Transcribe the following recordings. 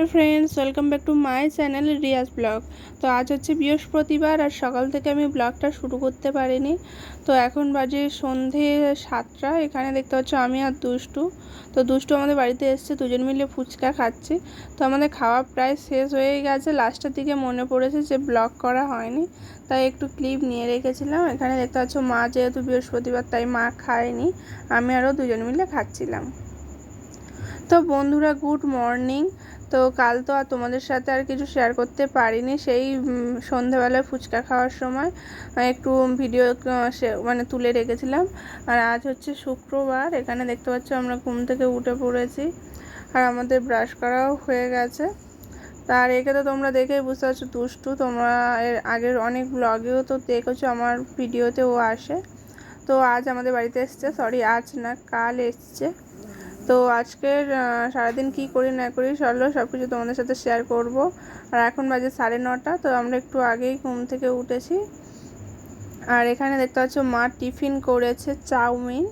Friends welcome back to my channel Riyaz blog তো আজ হচ্ছে বৃহস্পতিবার আর সকাল থেকে আমি ব্লগটা শুরু করতে পারিনি। তো এখন বাজে সন্ধে সাতটা, এখানে দেখতে পাচ্ছ আমি আর দুষ্টু। তো দুষ্টু আমাদের বাড়িতে এসছে, দুজন মিলে ফুচকা খাচ্ছি। তো আমাদের খাওয়া প্রায় শেষ হয়ে গেছে লাস্টের দিকে মনে পড়েছে যে ব্লগ করা হয়নি। তাই একটু ক্লিপ নিয়ে রেখেছিলাম। এখানে দেখতে পাচ্ছ মা যেহেতু বৃহস্পতিবার, তাই মা খায়নি, আমি আরও দুজন মিলে খাচ্ছিলাম। তো বন্ধুরা গুড মর্নিং তো কাল তো আর তোমাদের সাথে আর কিছু শেয়ার করতে পারিনি। সেই উম, সন্ধেবেলায় ফুচকা খাওয়ার সময় একটু ভিডিও মানে তুলে রেখেছিলাম। আর আজ হচ্ছে শুক্রবার এখানে দেখতে পাচ্ছ আমরা ঘুম থেকে উঠে পড়েছি। আর আমাদের ব্রাশ করাও হয়ে গেছে। তার একে তো তোমরা দেখেই বুঝতে পারছ দুষ্টু তোমরা এর আগের অনেক ব্লগেও তো দেখেছ আমার ভিডিওতে ও আসে। তো আজ আমাদের বাড়িতে এসছে সরি আজ না কাল এসছে। তো আজকের সারাদিন কি করি না করি চলো সব কিছু তোমাদের সাথে শেয়ার করব। আর এখন বাজে সাড়ে নটা তো আমরা একটু আগেই ঘুম থেকে উঠেছি। আর এখানে দেখতে পাচ্ছ মা টিফিন করেছে চাউমিন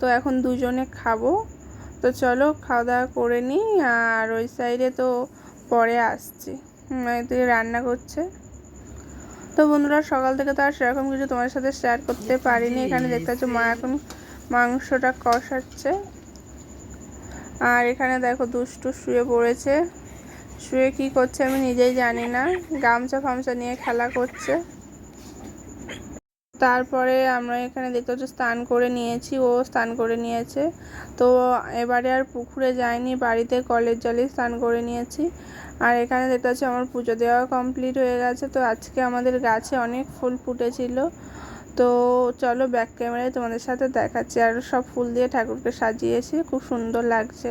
তো এখন দুজনে খাব। তো চলো খাওয়া দাওয়া করে নিই আর ওই সাইডে তো পরে আসছি। এদিকে রান্না করছে। তো বন্ধুরা সকাল থেকে তো আর সেরকম কিছু তোমার সাথে শেয়ার করতে পারিনি। এখানে দেখতে পাচ্ছ মা এখন মাংসটা কষাচ্ছে। আর এখানে দেখো দুষ্টু শুয়ে পড়েছে। শুয়ে কি করছে আমি নিজেই জানি না। গামছা ফামছা নিয়ে খেলা করছে। তারপরে আমরা এখানে দেখতে পাচ্ছি স্নান করে নিয়েছি, ও স্নান করে নিয়েছে। তো এবারে আর পুকুরে যায়নি, বাড়িতে কলের জলেই স্নান করে নিয়েছি। আর এখানে দেখতে পাচ্ছি আমার পুজো দেওয়া কমপ্লিট হয়ে গেছে। তো আজকে আমাদের গাছে অনেক ফুল ফুটেছিল। তো চলো ব্যাক ক্যামেরায় তোমাদের সাথে দেখাচ্ছি। আর সব ফুল দিয়ে ঠাকুরকে সাজিয়েছি, খুব সুন্দর লাগছে।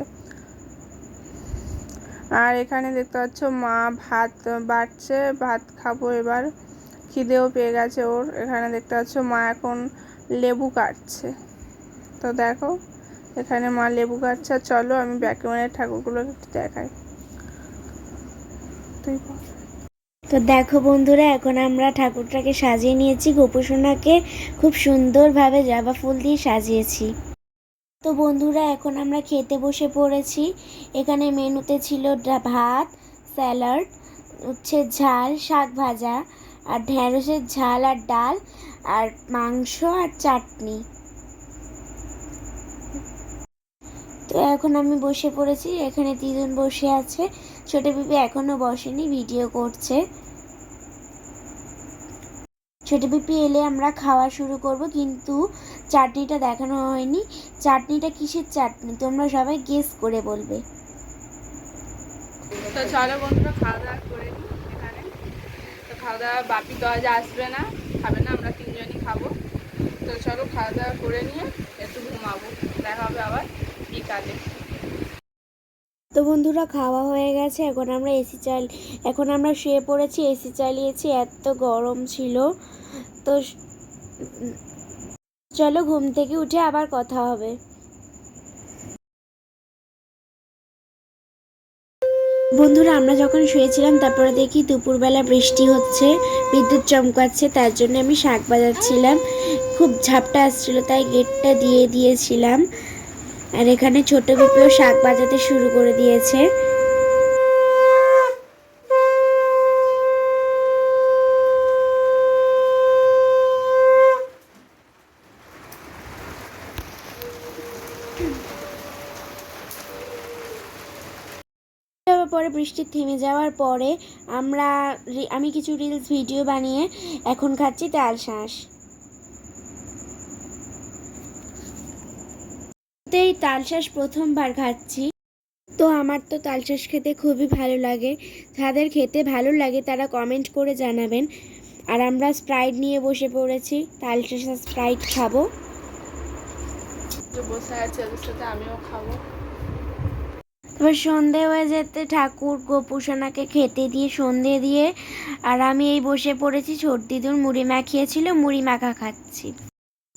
আর এখানে দেখতে পাচ্ছ মা ভাত বাড়ছে ভাত খাব এবার। খিদেও পেয়ে গেছে ওর। এখানে দেখতে পাচ্ছ মা এখন লেবু কাটছে। তো দেখো, এখানে মা লেবু কাটছে। চলো আমি ব্যাক ক্যামেরায় ঠাকুরগুলো একটু দেখাই। তুই। তো দেখো বন্ধুরা, এখন আমরা ঠাকুরটাকে সাজিয়ে নিয়েছি। গোপুসোনাকে খুব সুন্দরভাবে জবা ফুল দিয়ে সাজিয়েছি। তো বন্ধুরা, এখন আমরা খেতে বসে পড়েছি। এখানে মেনুতে ছিল ভাত, স্যালাড উচ্ছে ঝাল, শাক ভাজা, আর ঢ্যাঁড়সের ঝাল আর ডাল, আর মাংস আর চাটনি। তো এখন আমি বসে পড়েছি, এখানে তিনজন বসে আছে। ছোট পিপি এখনও বসেনি ভিডিও করছে। ছোট পিপি এলে আমরা খাওয়া শুরু করব, কিন্তু চাটনিটা দেখানো হয়নি। চাটনিটা কিসের চাটনি? তোমরা সবাই গেস করে বলবে। তো চলো বন্ধুরা, খাওয়া দাওয়া করে এখানে। তো খাওয়া দাওয়া বাপি তো আজ আসবে না, খাবে না, আমরা তিনজনই খাব। তো চলো খাওয়া দাওয়া করে নিয়ে একটু ঘুমাবো দেখা হবে আবার বিকালে তো বন্ধুরা, খাওয়া হয়ে গেছে, এখন আমরা এসি চাল, এখন আমরা শুয়ে পড়েছি, এসি চালিয়েছি, এত গরম ছিল। তো চলো ঘুম থেকে উঠে আবার কথা হবে। বন্ধুরা, আমরা যখন শুয়েছিলাম, তারপরে দেখি দুপুরবেলা বৃষ্টি হচ্ছে, বিদ্যুৎ চমকাচ্ছে, তার জন্য আমি শাক বাজাচ্ছিলাম। খুব ঝাপটা আসছিল, তাই গেটটা দিয়ে দিয়েছিলাম। আর এখানে ছোট পিপিও শাক বাজাতে শুরু করে দিয়েছে। পরে বৃষ্টি থেমে যাওয়ার পরে আমরা আমি কিছু রিলস ভিডিও বানিয়ে এখন খাচ্ছি তাল শাঁস। এই তালশাঁস প্রথমবার খাচ্ছি। তো আমার তো তালশাঁস খেতে খুবই ভালো লাগে। যাদের খেতে ভালো লাগে তারা কমেন্ট করে জানাবেন। আর আমরা স্প্রাইট নিয়ে বসে পড়েছি তালশাঁস আর স্প্রাইট খাব। যে বসে আছে ওদের সাথে আমিও খাব। এবার সন্ধে হয়ে যেতে ঠাকুর গোপুসোনাকে খেতে দিয়ে সন্ধে দিয়ে। আর আমি এই বসে পড়েছি ছোট দিদুর মুড়ি মাখিয়েছিল মুড়ি মাখা খাচ্ছি।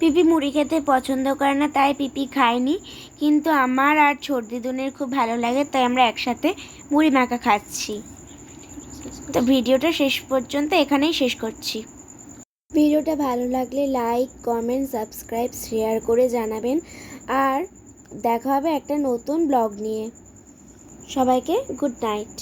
পিপি মুড়ি খেতে পছন্দ করে না, তাই পিপি খায়নি কিন্তু আমার আর ছোট দিদুনের খুব ভালো লাগে, তাই আমরা একসাথে মুড়ি মাখা খাচ্ছি। তো ভিডিওটা শেষ পর্যন্ত এখানেই শেষ করছি। ভিডিওটা ভালো লাগলে লাইক, কমেন্ট, সাবস্ক্রাইব, শেয়ার করে জানাবেন। আর দেখা হবে একটা নতুন ব্লগ নিয়ে। সবাইকে গুড নাইট।